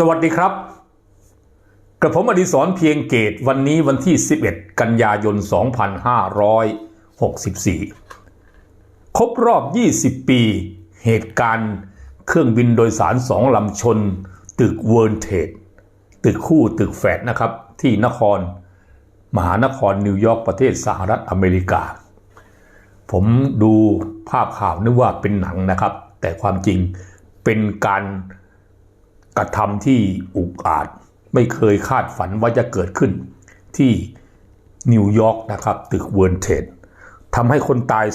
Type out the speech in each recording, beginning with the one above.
สวัสดีครับ กระผมอดิศรเพียงเกตวันนี้วันที่ 11 กันยายน 2564 ครบรอบ 20 ปี เหตุการณ์เครื่องบินโดยสารสองลำชน ตึกเวิร์นเทดตึกคู่ตึกแฝดนะครับ ที่นคร มหานครนิวยอร์กประเทศสหรัฐอเมริกา ผมดูภาพข่าวนึกว่าเป็นหนังนะครับ แต่ความจริงเป็นการ กระทำที่อุกอาจไม่เคยคาดฝันว่าจะเกิดขึ้น ที่นิวยอร์กนะครับตึกเวิร์นเทดทำให้คนตาย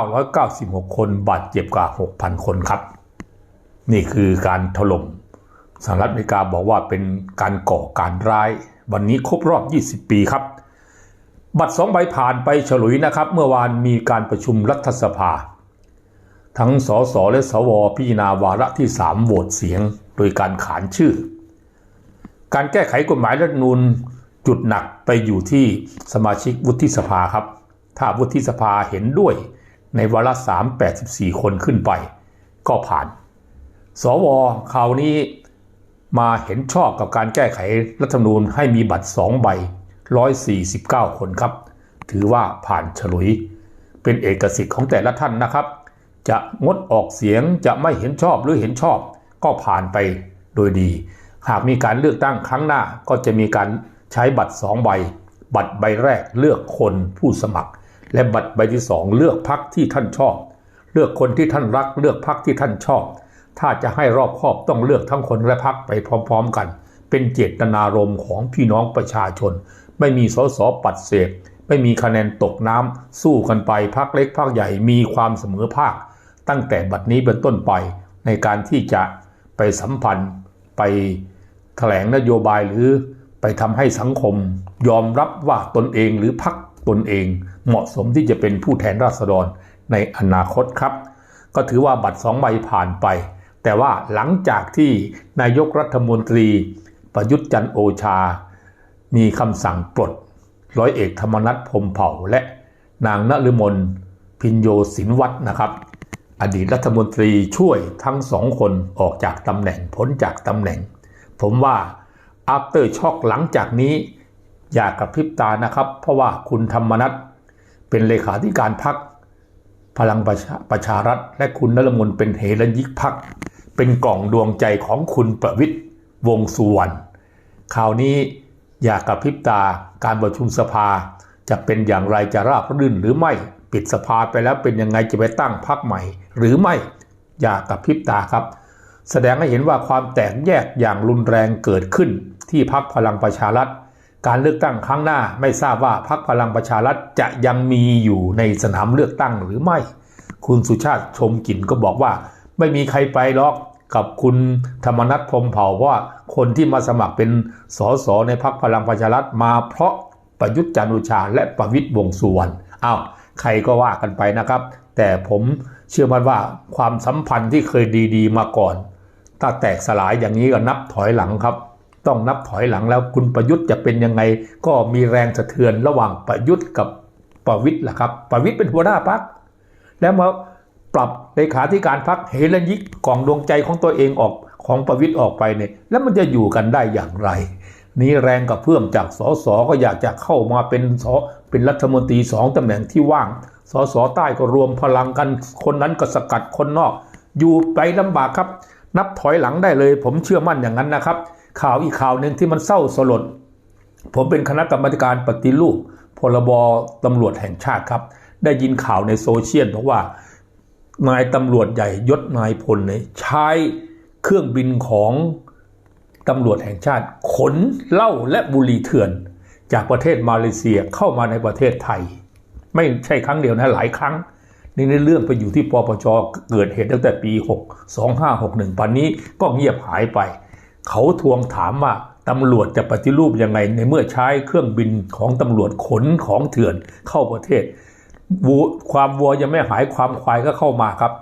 2,996 คนบาดเจ็บกว่า 6,000 คนครับ นี่คือการถล่มสหรัฐอเมริกาบอกว่าเป็นการก่อการร้าย วันนี้ครบรอบ 20 ปีครับ บัตรสองใบผ่านไปฉลุยนะครับ เมื่อวานมีการประชุมรัฐสภา ทั้งสสและสวพิจารณาวาระที่3โหวตเสียงโดยการขานชื่อ การแก้ไขกฎหมายรัฐนูญจุดหนักไปอยู่ที่สมาชิกวุฒิสภาครับ ถ้าวุฒิสภาเห็นด้วยในวาระ3 84คนขึ้นไป ก็ผ่าน สวคราวนี้มาเห็นชอบกับการแก้ไขรัฐธรรมนูญให้มีบัตร2ใบ149คนครับ ถือว่าผ่านฉลุย เป็นเอกสิทธิ์ของแต่ละท่านนะครับ จะงดออกเสียงจะไม่เห็นชอบหรือเห็นชอบก็ผ่านไปโดยดี หากมีการเลือกตั้งครั้งหน้าก็จะมีการใช้บัตร2ใบ บัตรใบแรกเลือกคนผู้สมัคร และบัตรใบที่2เลือกพักที่ท่านชอบ เลือกคนที่ท่านรัก เลือกพักที่ท่านชอบ ถ้าจะให้รอบคอบต้องเลือกทั้งคนและพักไปพร้อม ๆ กัน เป็นเจตนารมณ์ของพี่น้องประชาชน ไม่มีสสปัดเศษไม่มีคะแนนตกน้ำสู้กันไปพักเล็กพักใหญ่มีความเสมอภาค ตั้งแต่บัดนี้เป็นต้นไปในการที่จะไปสัมพันธ์ไปแถลงนโยบายหรือไปทำให้สังคม ยอมรับว่าตนเองหรือพักตนเอง เหมาะสมที่จะเป็นผู้แทนราษฎรในอนาคตครับ ก็ถือว่าบัตรสองใบผ่านไป แต่ว่าหลังจากที่นายกรัฐมนตรี ประยุทธ์จันโอชา มีคำสั่งปลด ร้อยเอกธรรมนัฐพรมเผ่าและนางนฤมลพินโยสินวัฒนะครับ อดีตรัฐมนตรีช่วยทั้งสองคนออกจากตำแหน่งพ้นจากตำแหน่ง ผมว่าอัปเตอร์ช็อกหลังจากนี้ อย่ากระพริบตานะครับ เพราะว่าคุณธรรมนัฐเป็นเลขาธิการพักพลังประชาประชารัฐ และคุณนรมนเป็นเฮรัญยิกพัก เป็นกล่องดวงใจของคุณประวิทย์วงสุวรรณข่าวนี้อย่ากระพริบตาการประชุมสภาจะเป็นอย่างไรจะราบรื่นหรือไม่ ปิดสภาไปแล้วเป็นยังไงจะไปตั้งพรรคใหม่ หรือไม่อย่ากระพริบตาครับ แสดงให้เห็นว่าความแตกแยกอย่างรุนแรงเกิดขึ้น ที่พรรคพลังประชารัฐ การเลือกตั้งครั้งหน้าไม่ทราบว่าพรรคพลังประชารัฐจะยังมีอยู่ในสนามเลือกตั้งหรือไม่ คุณสุชาติชมกลิ่นก็บอกว่า ไม่มีใครไปหรอกกับคุณธรรมนัฐพรมเผ่าเพราะว่าคนที่มาสมัครเป็นสสในพรรคพลังประชารัฐมาเพราะประยุทธ์จันทร์โอชาและประวิตรวงสุวรรณอ้าว ใครก็ว่ากันไปนะครับ แต่ผมเชื่อมั่นว่าความสัมพันธ์ที่เคยดีๆ มาก่อน ถ้าแตกสลายอย่างนี้ก็นับถอยหลังครับ ต้องนับถอยหลังแล้วคุณประยุทธ์จะเป็นยังไง ก็มีแรงสะเทือนระหว่างประยุทธ์กับประวิทย์แหละครับประวิทย์เป็นหัวหน้าพรรคแล้วมาปรับเลขาธิการพรรคเฮลันยิกกล่องดวงใจของตัวเองออกของประวิทย์ออกไปเนี่ยแล้วมันจะอยู่กันได้อย่างไร นี่แรงกับเพื่อมจากสสก็อยากจะเข้ามาเป็นสเป็นรัฐมนตรีสองตำแหน่งที่ว่างสสใต้ก็รวมพลังกันคนนั้นก็สกัดคนนอก อยู่ไปลำบากครับ นับถอยหลังได้เลย ผมเชื่อมั่นอย่างนั้นนะครับ ข่าวอีกข่าวหนึ่งที่มันเศร้าสลด ผมเป็นคณะกรรมการปฏิรูปพรบตำรวจแห่งชาติครับ ได้ยินข่าวในโซเชียลบอกว่านายตำรวจใหญ่ยศนายพลเนี่ยใช้เครื่องบินของ ตำรวจแห่งชาติขนเหล้าและบุหรี่เถื่อน จากประเทศมาเลเซียเข้ามาในประเทศไทย ไม่ใช่ครั้งเดียวนะหลายครั้งนี่ในเรื่องไปอยู่ที่ปปชเกิดเหตุตั้งแต่ปี 6 2561ปันนี้ก็เงียบหายไป เขาทวงถามว่าตำรวจจะปฏิรูปยังไงในเมื่อใช้เครื่องบินของตำรวจขนของเถื่อนเข้าประเทศความวัวยังไม่หายความควายก็เข้ามาครับ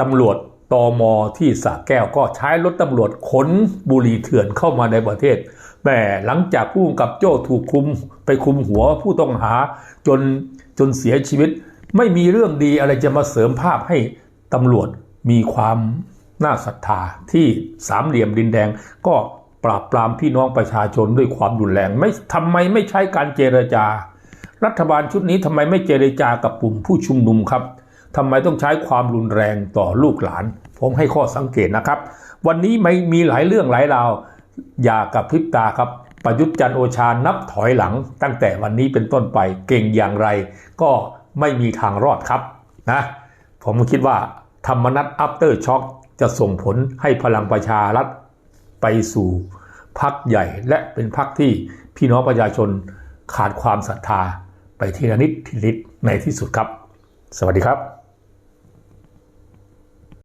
ตำรวจ ตอมอที่สระแก้วก็ใช้รถตำรวจขนบุหรี่เถื่อนเข้ามาในประเทศแต่หลังจากผู้กำกับโจ้ถูกคุมไปคุมหัวผู้ต้องหาจนจนเสียชีวิต ไม่มีเรื่องดีอะไรจะมาเสริมภาพให้ตำรวจมีความน่าศรัทธาที่สามเหลี่ยมดินแดงก็ปราบปรามพี่น้องประชาชนด้วยความรุนแรงไม่ทำไมไม่ใช้การเจรจา รัฐบาลชุดนี้ทำไมไม่เจรจากับกลุ่มผู้ชุมนุมครับ ทำไมต้องใช้ความรุนแรงต่อลูกหลาน ผมให้ข้อสังเกตนะครับ วันนี้ไม่มีหลายเรื่องหลายราว อย่ากับพริบตาครับ ประยุทธ์จันโอชานับถอยหลัง ตั้งแต่วันนี้เป็นต้นไปเก่งอย่างไร ก็ไม่มีทางรอดครับนะผมคิดว่าธรรมนัตอัปเตอร์ช็อคจะส่งผลให้พลังประชารัฐไปสู่พักใหญ่และเป็นพักที่พี่น้องประชาชนขาดความศรัทธาไปทีละนิดทีละนิดในที่สุดครับ สวัสดีครับ